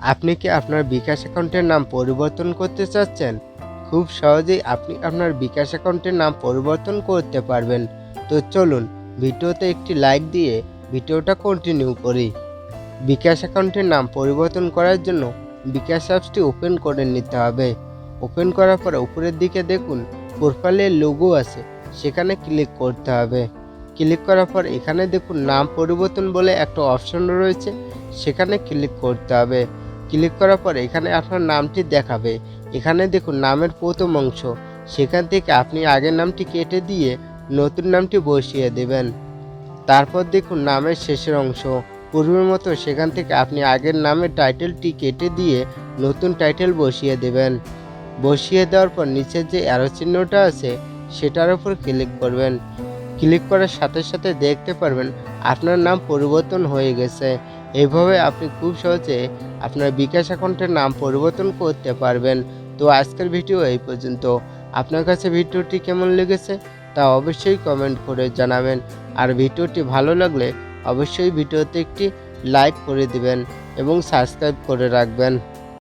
আপনি কি আপনার বিকাশ অ্যাকাউন্টের নাম পরিবর্তন করতে চাচ্ছেন? খুব সহজেই আপনি আপনার বিকাশ অ্যাকাউন্টের নাম পরিবর্তন করতে পারবেন। তো চলুন, ভিডিওতে একটি লাইক দিয়ে ভিডিওটা কন্টিনিউ করি। বিকাশ অ্যাকাউন্টের নাম পরিবর্তন করার জন্য বিকাশ অ্যাপসটি ওপেন করে নিতে হবে। ওপেন করার পরে উপরের দিকে দেখুন প্রোফাইলের লোগো আছে, সেখানে ক্লিক করতে হবে। ক্লিক করার পর এখানে দেখুন, নাম পরিবর্তন বলে একটা অপশন রয়েছে, সেখানে ক্লিক করতে হবে। ক্লিক করার পর এখানে আপনার নামটি দেখাবে। এখানে দেখুন, নামের প্রথম অংশ। সেখান থেকে আপনি আগের নামটি কেটে দিয়ে নতুন নামটি বসিয়ে দেবেন। তারপর দেখুন, নামের শেষের অংশ। পূর্বের মতো সেখান থেকে আপনি আগের নামের টাইটেলটি কেটে দিয়ে নতুন টাইটেল বসিয়ে দেবেন। বসিয়ে দেওয়ার পর নিচের যে অ্যারো চিহ্নটা আছে, সেটার উপর ক্লিক করবেন। ক্লিক করার সাথে সাথে দেখতে পারবেন আপনার নাম পরিবর্তন হয়ে গেছে। এইভাবে আপনি খুব সহজে আপনার বিকাশ অ্যাকাউন্টের নাম পরিবর্তন করতে পারবেন। তো আজকের ভিডিও এই পর্যন্ত। আপনার কাছে ভিডিওটি কেমন লেগেছে তা অবশ্যই কমেন্ট করে জানাবেন। আর ভিডিওটি ভালো লাগলে অবশ্যই ভিডিওতে একটি লাইক করে দিবেন এবং সাবস্ক্রাইব করে রাখবেন।